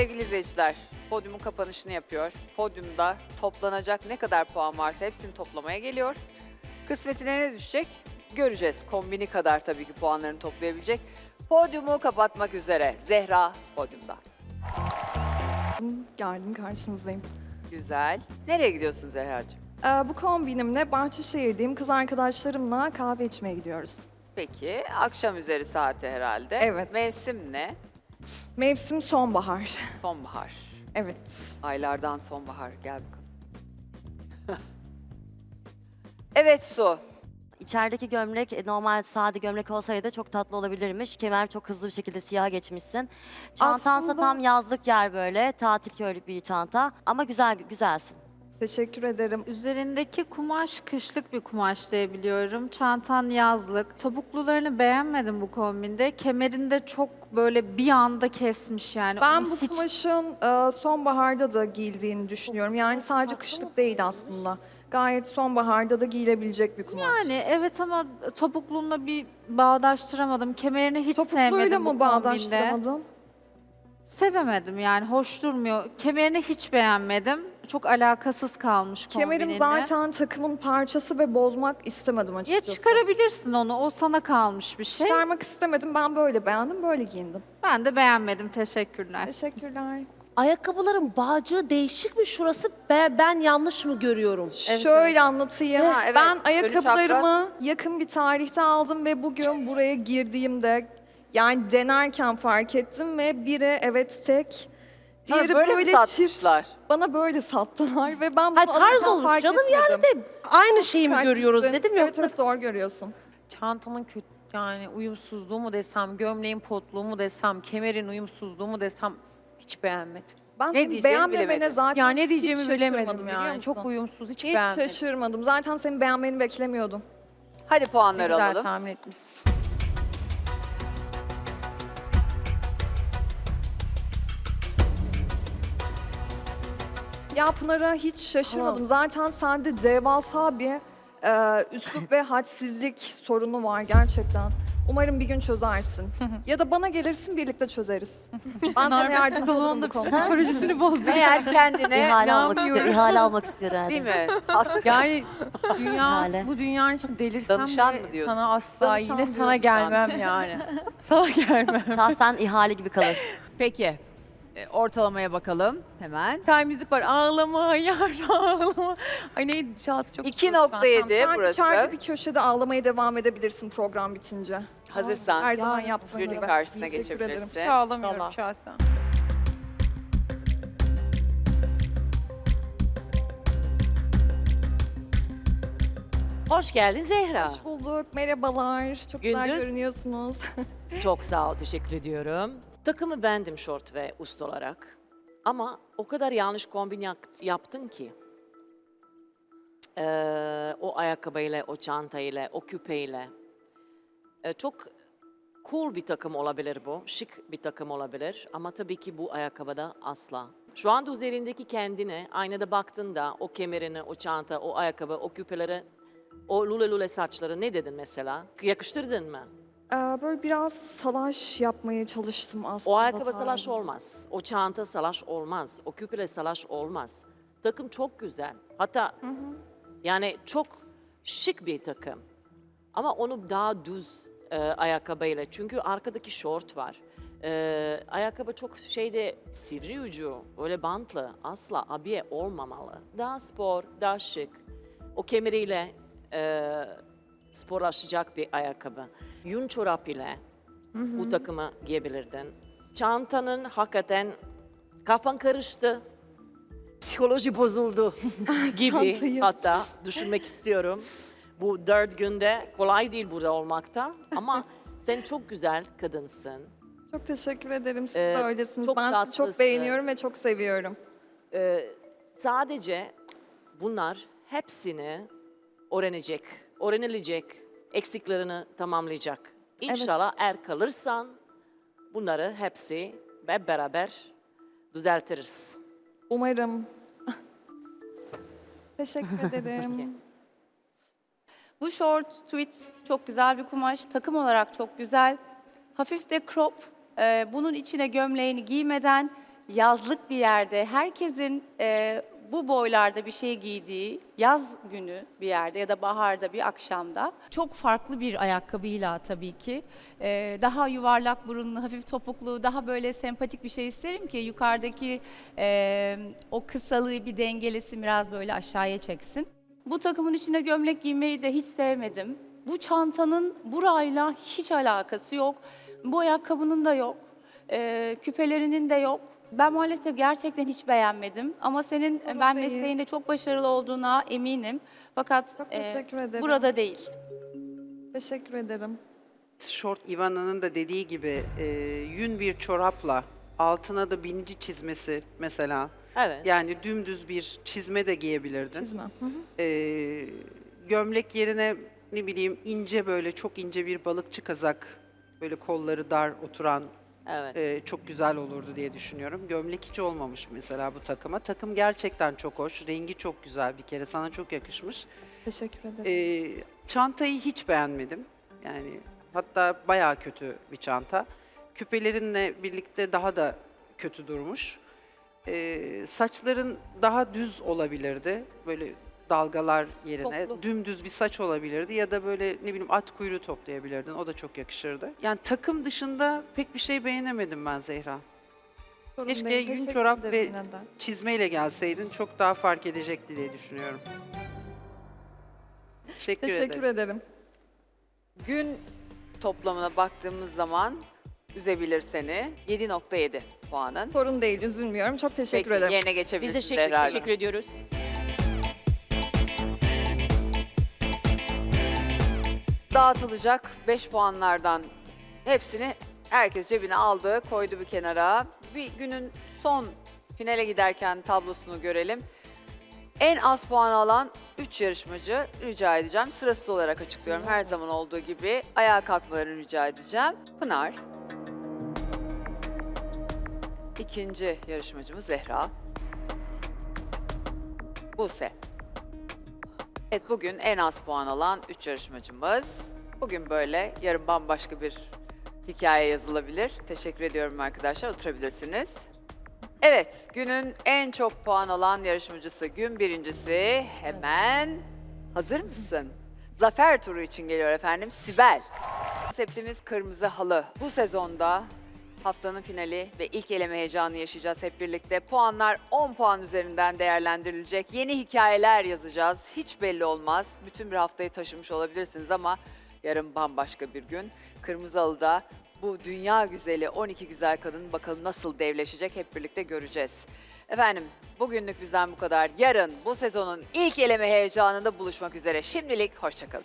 sevgili izleyiciler, podyumun kapanışını yapıyor. Podyumda toplanacak ne kadar puan varsa hepsini toplamaya geliyor. Kısmetine ne düşecek? Göreceğiz. Kombini kadar tabii ki puanlarını toplayabilecek. Podyumu kapatmak üzere. Zehra podyumda. Geldim karşınızdayım. Güzel. Nereye gidiyorsun Zehra'cığım? Ee, bu kombinimle Bahçeşehir'deyim. Kız arkadaşlarımla kahve içmeye gidiyoruz. Peki, akşam üzeri saati herhalde. Evet. Mevsim ne? Mevsim sonbahar. Sonbahar. Evet. Aylardan sonbahar. Gel bakalım. evet Su. İçerideki gömlek e, normal sade gömlek olsaydı çok tatlı olabilirmiş. Kemer çok hızlı bir şekilde siyaha geçmişsin. Çantansa Aslında- tam yazlık yer böyle. Tatil köylü bir çanta. Ama güzel güzelsin. Teşekkür ederim. Üzerindeki kumaş kışlık bir kumaş diye biliyorum. Çantan yazlık. Topuklularını beğenmedim bu kombinde. Kemerinde çok böyle bir anda kesmiş yani. Ben Onu bu hiç kumaşın e, sonbaharda da giyildiğini düşünüyorum. Yani sadece kışlık değil aslında. Gayet sonbaharda da giyilebilecek bir kumaş. yani evet ama topukluğunla bir bağdaştıramadım. Kemerini hiç Topukluyla sevmedim bu mı kombinde. bağdaştıramadın? Sevemedim yani hoş durmuyor. Kemerini hiç beğenmedim. Çok alakasız kalmış Kemerim kombininde. zaten takımın parçası ve bozmak istemedim Ya açıkçası. çıkarabilirsin onu. O sana kalmış bir şey. Çıkarmak istemedim. Ben böyle beğendim, böyle giyindim. Ben de beğenmedim. Teşekkürler. Teşekkürler. Ayakkabıların bağcığı değişik mi şurası? Ben, ben yanlış mı görüyorum? Şöyle anlatayım. Ha, evet. Ben ayakkabılarımı yakın bir tarihte aldım ve bugün buraya girdiğimde yani denerken fark ettim ve biri evet tek, diğeri böyle, böyle, mi çift. satmışlar? Bana böyle sattılar ve ben bunu Ha, tarz alırken olmuş fark canım etmedim. yani de aynı şeyi mi görüyoruz dedim Evet yoksa evet doğru görüyorsun. çantanın kötü yani uyumsuzluğu mu desem, gömleğin potluğu mu desem, kemerin uyumsuzluğu mu desem hiç beğenmedim. Ben Ne seni diyeceğimi beğenmemene bilemedim. zaten Ya ne hiç diyeceğimi şaşırmadım, bilemedim biliyor yani. Çok uyumsuz, hiç, Hiç beğenmedim. şaşırmadım. Zaten senin beğenmeni beklemiyordum. Hadi puanları güzel alalım. tahmin etmişsin. Ya Pınar'a hiç şaşırmadım. Zaten sende devasa bir e, üslup ve hadsizlik sorunu var gerçekten. Umarım bir gün çözersin. ya da bana gelirsin birlikte çözeriz. ben sana yardımcı olurum bu konuda. Psikolojisini bozdu. Eğer kendine İhale almak istiyor, ihale almak istiyor herhalde. değil mi? As- Yani dünya, bu dünyanın için delirsem Danışan bile mı diyorsun? sana asla Danışan yine sana gelmem yani. sana gelmem. Şahsen ihale gibi kalır. Peki. E, ortalamaya bakalım hemen. Tane müzik var. Ağlama yar ağlama. Ay neydi şahsı çok 2.7 Sen burası. içeride bir köşede ağlamaya devam edebilirsin program bitince. Hazırsan Her zaman yaptığın jüri gibi. karşısına Teşekkür ederim. geçebilirsin. Hiç ağlamıyorum Tamam. şahsen. Hoş geldin Zehra. Hoş bulduk. Merhabalar. Çok güzel Gündüz. görünüyorsunuz. Çok sağ ol, teşekkür ediyorum. Takımı bendim şort ve üst olarak. Ama o kadar yanlış kombin yaptın ki. Ee, o ayakkabıyla, o çantayla, o küpeyle. Ee, çok cool bir takım olabilir bu, şık bir takım olabilir. Ama tabii ki bu ayakkabıda asla. Şu anda üzerindeki kendine aynada baktığında o kemerini, o çanta, o ayakkabı, o küpeleri, o lule lule saçları ne dedin mesela? Yakıştırdın mı? Ee, böyle biraz salaş yapmaya çalıştım aslında. O ayakkabı salaş tarzı. olmaz. O çanta salaş olmaz. O küpeler salaş olmaz. Takım çok güzel. Hatta yani çok şık bir takım. Ama onu daha düz e, ayakkabıyla. Çünkü arkadaki şort var. E, ayakkabı çok şeyde sivri ucu, öyle bantlı. Asla abiye olmamalı. Daha spor, daha şık. O kemeriyle e, sporlaşacak bir ayakkabı. Yün çorap ile bu takımı giyebilirdin. Çantanın hakikaten kafan karıştı. Psikoloji bozuldu gibi hatta düşünmek istiyorum. Bu dört günde kolay değil burada olmakta ama sen çok güzel kadınsın. Çok teşekkür ederim. Siz Ee, de öylesiniz. çok ben sizi çok tatlısın. beğeniyorum ve çok seviyorum. Ee, sadece bunlar hepsini öğrenecek, öğrenilecek, eksiklerini tamamlayacak. İnşallah eğer kalırsan bunları hepsi hep beraber düzeltiriz. Umarım. Teşekkür ederim. Bu short tweed çok güzel bir kumaş. Takım olarak çok güzel. Hafif de crop. Ee, bunun içine gömleğini giymeden yazlık bir yerde herkesin e, bu boylarda bir şey giydiği yaz günü bir yerde ya da baharda bir akşamda çok farklı bir ayakkabıyla tabii ki e, daha yuvarlak burunlu, hafif topuklu, daha böyle sempatik bir şey isterim ki yukarıdaki e, o kısalığı bir dengelesin biraz böyle aşağıya çeksin. Bu takımın içine gömlek giymeyi de hiç sevmedim. Bu çantanın burayla hiç alakası yok. Bu ayakkabının da yok. Ee, küpelerinin de yok. Ben maalesef gerçekten hiç beğenmedim. Ama senin Burada ben değil. mesleğinde çok başarılı olduğuna eminim. Fakat Çok e, teşekkür ederim. burada değil. Teşekkür ederim. Short Ivana'nın da dediği gibi e, yün bir çorapla altına da binici çizmesi mesela. Evet. Yani dümdüz bir çizme de giyebilirdin. Çizme. Hı hı. E, gömlek yerine ne bileyim ince böyle çok ince bir balıkçı kazak böyle kolları dar oturan Evet. e, çok güzel olurdu diye düşünüyorum. Gömlek hiç olmamış mesela bu takıma. Takım gerçekten çok hoş. Rengi çok güzel bir kere. Sana çok yakışmış. Teşekkür ederim. Çantayı hiç beğenmedim. Yani hatta bayağı kötü bir çanta. Küpelerinle birlikte daha da kötü durmuş. Saçların daha düz olabilirdi. Böyle dalgalar yerine Toplu. dümdüz bir saç olabilirdi ya da böyle ne bileyim at kuyruğu toplayabilirdin. O da çok yakışırdı. Yani takım dışında pek bir şey beğenemedim ben Zehra. Sorun keşke değil, yün teşekkür çorap ederim ve- yine de. Çizmeyle gelseydin çok daha fark edecekti diye düşünüyorum. Teşekkür, Teşekkür ederim. ederim. Gün toplamına baktığımız zaman üzebilir seni. 7.7 puanın. Sorun değil, üzülmüyorum. Çok teşekkür Peki, ederim. yerine Biz geçebilirsin de şekil- Zehra'cığım. teşekkür ediyoruz. Dağıtılacak 5 puanlardan hepsini herkes cebine aldı, koydu bir kenara. Bir günün son finale giderken tablosunu görelim. En az puan alan 3 yarışmacı rica edeceğim. Sırasız olarak açıklıyorum her zaman olduğu gibi. Ayağa kalkmalarını rica edeceğim. Pınar. İkinci yarışmacımız Zehra. Buse. Evet bugün en az puan alan 3 yarışmacımız. Bugün böyle, yarın bambaşka bir hikaye yazılabilir. Teşekkür ediyorum arkadaşlar, oturabilirsiniz. Evet, günün en çok puan alan yarışmacısı, gün birincisi. Hemen hazır mısın? Zafer turu için geliyor efendim, Sibel. Konseptimiz kırmızı halı. Bu sezonda haftanın finali ve ilk eleme heyecanı yaşayacağız hep birlikte. Puanlar 10 puan üzerinden değerlendirilecek. Yeni hikayeler yazacağız. Hiç belli olmaz. Bütün bir haftayı taşımış olabilirsiniz ama yarın bambaşka bir gün. Kırmızı Halı'da bu dünya güzeli 12 güzel kadın bakalım nasıl devleşecek hep birlikte göreceğiz. Efendim bugünlük bizden bu kadar. Yarın bu sezonun ilk eleme heyecanında buluşmak üzere. Şimdilik hoşçakalın.